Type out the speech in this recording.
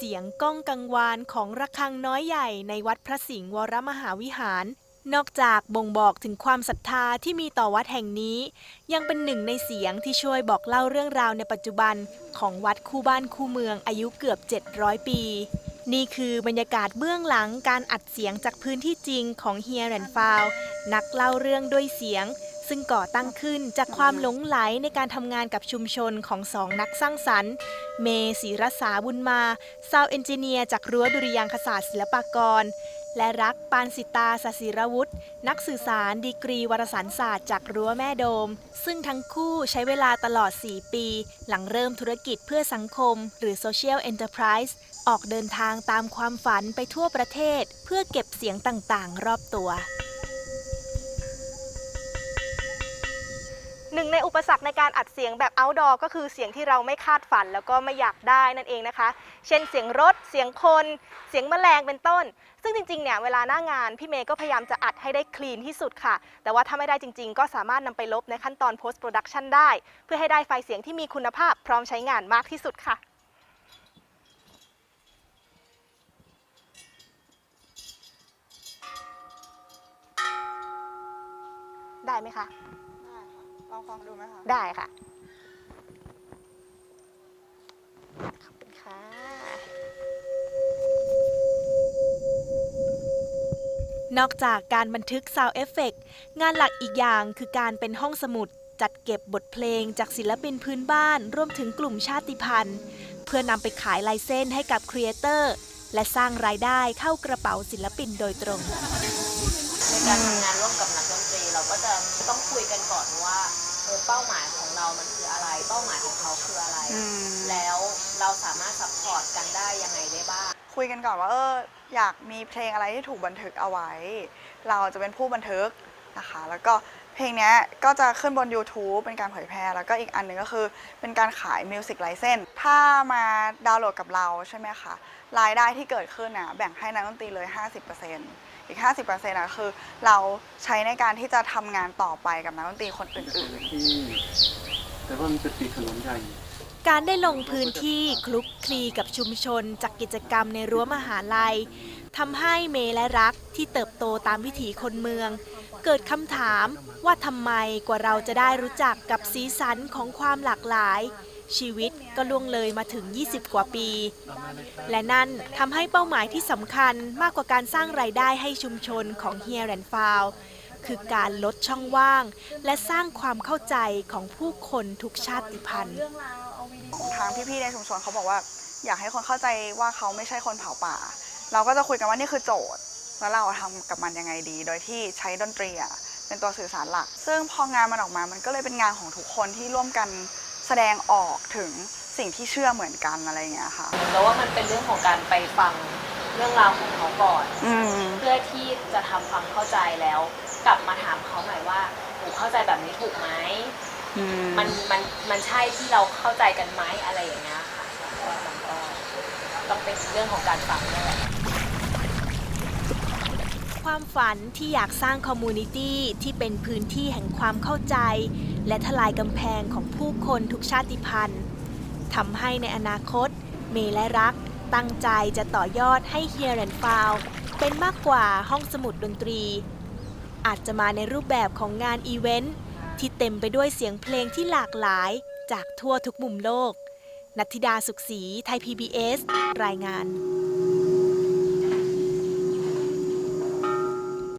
เสียงก้องกังวานของระฆังน้อยใหญ่ในวัดพระสิงห์วรมหาวิหาร นอกจากบ่งบอกถึงความศรัทธาที่มีต่อวัดแห่งนี้ ยังเป็นหนึ่งในเสียงที่ช่วยบอกเล่าเรื่องราวในปัจจุบันของวัดคู่บ้านคู่เมืองอายุเกือบ 700 ปี นี่คือบรรยากาศเบื้องหลังการอัดเสียงจากพื้นที่จริงของเฮียแรนฟาวนักเล่าเรื่องด้วยเสียง ซึ่งก่อตั้งขึ้นจากความหลงไหลในการทำงานกับชุมชนของสองนักสร้างสรรค์ เมศิรสาบุญมาซาวเอนจิเนียร์จากรั้วดุริยางคศาสตร์ศิลปากร และรักปานสิตาสศิรวุฒินักสื่อสารดีกรีวารสารศาสตร์จากรั้วแม่โดม ซึ่งทั้งคู่ใช้เวลาตลอด 4 ปี หลังเริ่มธุรกิจเพื่อสังคม หรือ Social Enterprise ออกเดินทางตามความฝันไปทั่วประเทศ เพื่อเก็บเสียงต่างๆ รอบตัว หนึ่งในอุปสรรคในการอัดเสียงแบบ outdoor ก็คือเสียงที่เราไม่คาดฝันแล้วก็ไม่อยากได้นั่นเองนะคะ เช่นเสียงรถ เสียงคน เสียงแมลงเป็นต้น ซึ่งจริงๆ เนี่ยเวลาหน้างานพี่เมย์ก็พยายามจะอัดให้ได้คลีนที่สุดค่ะ แต่ว่าถ้าไม่ได้จริงๆ ก็สามารถนำไปลบในขั้นตอน post production ได้ เพื่อให้ได้ไฟล์เสียงที่มีคุณภาพพร้อมใช้งานมากที่สุดค่ะได้ไหมคะ ลองฟังดูไหมคะได้ค่ะ ขอบคุณค่ะ นอกจากการบันทึก Sound Effect งานหลักอีกอย่างคือการเป็นห้องสมุดจัดเก็บบทเพลงจากศิลปินพื้นบ้านรวมถึงกลุ่มชาติพันธุ์ เพื่อนำไปขายลายเส้นให้กับครีเอเตอร์ และสร้างรายได้เข้ากระเป๋าศิลปินโดยตรงในการทำงานร่วมกับนักดนตรี เราก็จะต้องคุยกันก่อนว่า เออเป้าหมายของเรามันคืออะไร เป้าหมายของเขาคืออะไร อืม แล้วเราสามารถซัพพอร์ตกันได้ยังไงได้บ้าง คุยกันก่อนว่าเอออยากมีเพลงอะไรที่ถูกบันทึกเอาไว้ เราจะเป็นผู้บันทึกนะคะ แล้วก็ เพลงนี้ก็จะขึ้นบน YouTube เป็นการเผยแพร่ แล้วก็อีกอันหนึ่งก็คือเป็นการขายมิวสิกไลเซนถ้ามาดาวน์โหลดกับเราใช่ไหมคะ รายได้ที่เกิดขึ้นนะแบ่งให้นักดนตรีเลย 50%อีก 50%นะคือเราใช้ในการที่จะทำงานต่อไปกับนักดนตรีคนอื่นๆ แต่ว่ามันจะติดถนนใหญ่การได้ลงพื้นที่คลุกคลีกับชุมชนจากกิจกรรมในรั้วมหาลัย ทำให้เมย์และรักที่เติบโตตามวิถีคนเมือง เกิดคำถามว่าทำไมกว่าเราจะได้รู้จักกับสีสันของความหลากหลาย ชีวิตก็ล่วงเลยมาถึง 20 กว่าปี และนั่นทำให้เป้าหมายที่สำคัญมากกว่าการสร้างรายได้ให้ชุมชนของเฮียแรนฟาวคือการลดช่องว่าง และสร้างความเข้าใจของผู้คนทุกชาติพันธุ์ ทางพี่ๆในชุมชนเขาบอกว่า อยากให้คนเข้าใจว่าเขาไม่ใช่คนเผาป่า เราก็จะคุยกันว่านี่คือโจทย์ แล้วเราทำกับมันยังไงดี โดยที่ใช้ดนตรีอะเป็นตัวสื่อสารหลัก ซึ่งพองานมันออกมา มันก็เลยเป็นงานของทุกคนที่ร่วมกันแสดงออกถึงสิ่งที่เชื่อเหมือนกันอะไรอย่างเงี้ยค่ะแล้วว่ามันเป็นเรื่องของการไปฟังเรื่องราวของเขาก่อนอืมเพื่อที่จะทำความเข้าใจแล้ว กลับมาถามเขาใหม่ว่าหนูเข้าใจแบบนี้ถูกไหมอืมมันมันมันใช่ที่เราเข้าใจกันไหมอะไรอย่างเงี้ยค่ะก็มันก็ต้องเป็นเรื่องของการฟังนี่แหละ ความฝันที่อยากสร้างคอมมูนิตี้ที่เป็นพื้นที่แห่งความเข้าใจ และทลายกำแพงของผู้คนทุกชาติพันธุ์ทำให้ในอนาคต เมย์และรัก ตั้งใจจะต่อยอดให้เฮียแรนฟาวเป็นมากกว่าห้องสมุดดนตรี อาจจะมาในรูปแบบของงานอีเวนต์ที่เต็มไปด้วยเสียงเพลงที่หลากหลายจากทั่วทุกมุมโลก นัทธิดาสุขศรีไทย PBS รายงาน